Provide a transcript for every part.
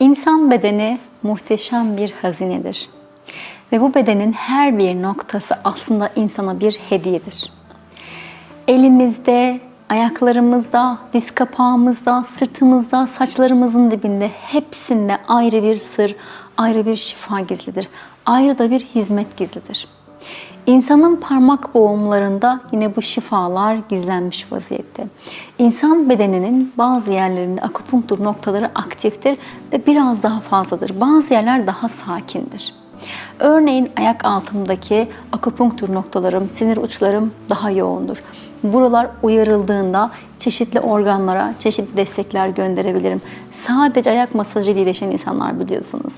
İnsan bedeni muhteşem bir hazinedir. Ve bu bedenin her bir noktası aslında insana bir hediyedir. Elimizde, ayaklarımızda, diz kapağımızda, sırtımızda, saçlarımızın dibinde hepsinde ayrı bir sır, ayrı bir şifa gizlidir. Ayrı da bir hizmet gizlidir. İnsanın parmak boğumlarında yine bu şifalar gizlenmiş vaziyette. İnsan bedeninin bazı yerlerinde akupunktur noktaları aktiftir ve biraz daha fazladır. Bazı yerler daha sakindir. Örneğin ayak altımdaki akupunktur noktalarım, sinir uçlarım daha yoğundur. Buralar uyarıldığında çeşitli organlara çeşitli destekler gönderebilirim. Sadece ayak masajı ile iyileşen insanlar biliyorsunuz.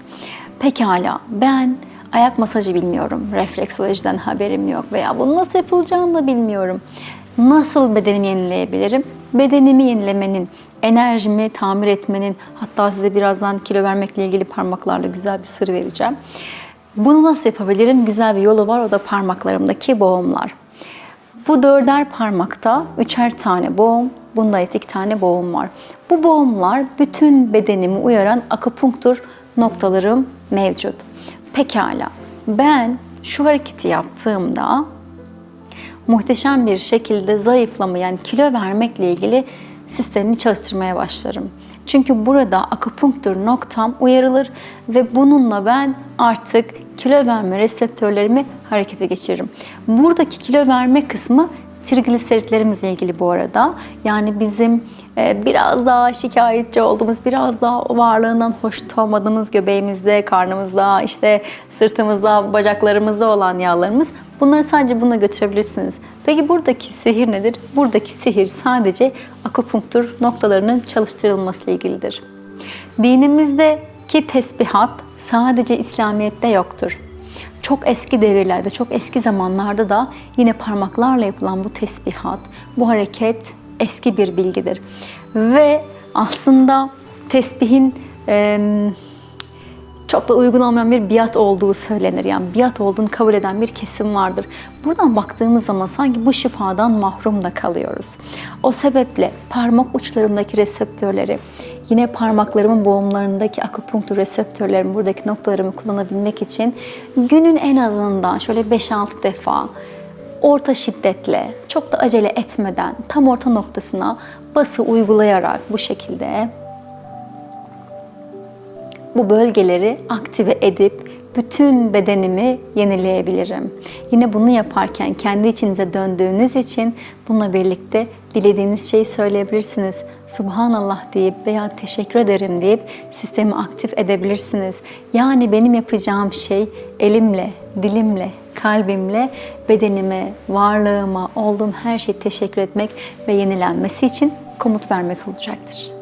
Pekala ben ayak masajı bilmiyorum. Refleksolojiden haberim yok veya bunun nasıl yapılacağını da bilmiyorum. Nasıl bedenimi yenileyebilirim? Bedenimi yenilemenin, enerjimi tamir etmenin, hatta size birazdan kilo vermekle ilgili parmaklarla güzel bir sır vereceğim. Bunu nasıl yapabilirim? Güzel bir yolu var. O da parmaklarımdaki boğumlar. Bu dörder parmakta üçer tane boğum, bunda ise iki tane boğum var. Bu boğumlar bütün bedenimi uyaran akupunktur noktalarım mevcut. Pekala, ben şu hareketi yaptığımda muhteşem bir şekilde zayıflama yani kilo vermekle ilgili sistemimi çalıştırmaya başlarım. Çünkü burada akupunktur noktam uyarılır ve bununla ben artık kilo verme reseptörlerimi harekete geçiririm. Buradaki kilo verme kısmı trigliseritlerimizle ilgili bu arada. Yani bizim e, biraz daha şikayetçi olduğumuz, biraz daha varlığından hoşnut olmadığımız göbeğimizde, karnımızda, işte sırtımızda, bacaklarımızda olan yağlarımız Bunları sadece buna götürebilirsiniz. Peki buradaki sihir nedir? Buradaki sihir sadece akupunktur noktalarının çalıştırılması ile ilgilidir. Dinimizdeki tesbihat sadece İslamiyet'te yoktur. Çok eski devirlerde, çok eski zamanlarda da yine parmaklarla yapılan bu tesbihat, bu hareket eski bir bilgidir. Ve aslında tesbihin e, çok da uygun olmayan bir biat olduğu söylenir. Yani biat olduğunu kabul eden bir kesim vardır. Buradan baktığımız zaman sanki bu şifadan mahrum da kalıyoruz. O sebeple parmak uçlarımdaki reseptörleri, yine parmaklarımın boğumlarındaki akupunktur reseptörlerim, buradaki noktalarımı kullanabilmek için günün en azından şöyle 5-6 defa orta şiddetle, çok da acele etmeden tam orta noktasına bası uygulayarak bu şekilde bu bölgeleri aktive edip bütün bedenimi yenileyebilirim. Yine bunu yaparken kendi içinize döndüğünüz için bununla birlikte dilediğiniz şeyi söyleyebilirsiniz. Subhanallah deyip veya teşekkür ederim deyip sistemi aktif edebilirsiniz. Yani benim yapacağım şey elimle, dilimle, kalbimle bedenime, varlığıma, olduğum her şeyi teşekkür etmek ve yenilenmesi için komut vermek olacaktır.